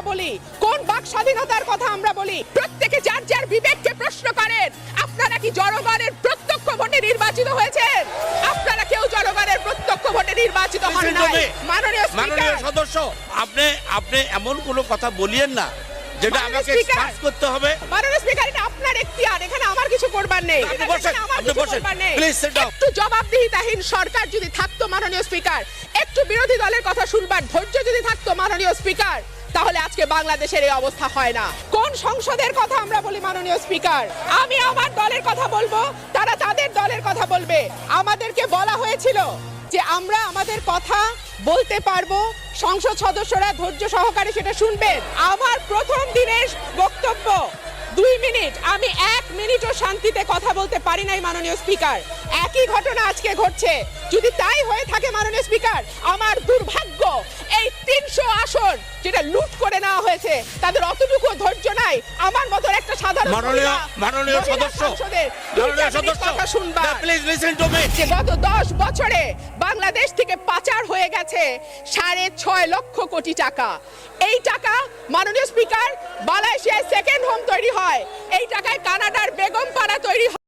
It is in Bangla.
আমরা বলি। কোন বাক স্বাধীনতার কথা আমরা বলি? প্রত্যেকে যার যার বিবেককে প্রশ্ন করেন আপনারা কি জনগণের প্রত্যক্ষ ভোটে নির্বাচিত হয়েছেন? আপনারা কেউ জনগণের প্রত্যক্ষ ভোটে নির্বাচিত হন নাই। মাননীয় মাননীয় সদস্য আপনি আপনি এমন কোনো কথা বলিয়েন না যেটা আমাকে স্পিকার। করতে হবে। মাননীয় স্পিকার এটা আপনার এখতিয়ার এখানে আমার কিছু করবার নেই। আপনি বসেন, আপনি বসেন। Please sit down. একটু জবাবদিহিতাহীন সরকার যদি থাকতো মাননীয় স্পিকার একটু বিরোধী দলের কথা শুনবার ধৈর্য যদি থাকতো মাননীয় স্পিকার তাহলে আজকে বাংলাদেশের এই অবস্থা হয় না। কোন সংসদের কথা আমরা বলি, মাননীয় স্পিকার? আমি আমার দলের কথা বলব, তারা তাদের দলের কথা বলবে। আমাদেরকে বলা হয়েছিল যে আমরা আমাদের কথা বলতে পারব, সংসদ সদস্যরা ধৈর্য সহকারে সেটা শুনবেন। আমার প্রথম দিনের বক্তব্য, দুই মিনিট, আমি এক মিনিটও শান্তিতে কথা বলতে পারি নাই, মাননীয় স্পিকার। একই ঘটনা আজকে ঘটছে। যদি তাই হয়ে থাকে, মাননীয় স্পিকার, আমার দুর্ভাগ্য, এই তিনশো যেটা লুট করে নেওয়া হয়েছে তাদের অতটুকু ধৈর্য নাই। আমার মতো একটা সাধারণ মাননীয় মাননীয় সদস্য মাননীয় সদস্য কথা শুনবা। প্লিজ লিসেন টু মি যে গত দশ বছরে বাংলাদেশ থেকে পাচার হয়ে গেছে সাড়ে ছয় লক্ষ কোটি টাকা। এই টাকা মাননীয় স্পিকার মালয়েশিয়ায় সেকেন্ড হোম তৈরি হয়। এই টাকায় কানাডার বেগম পাড়া তৈরি হয়।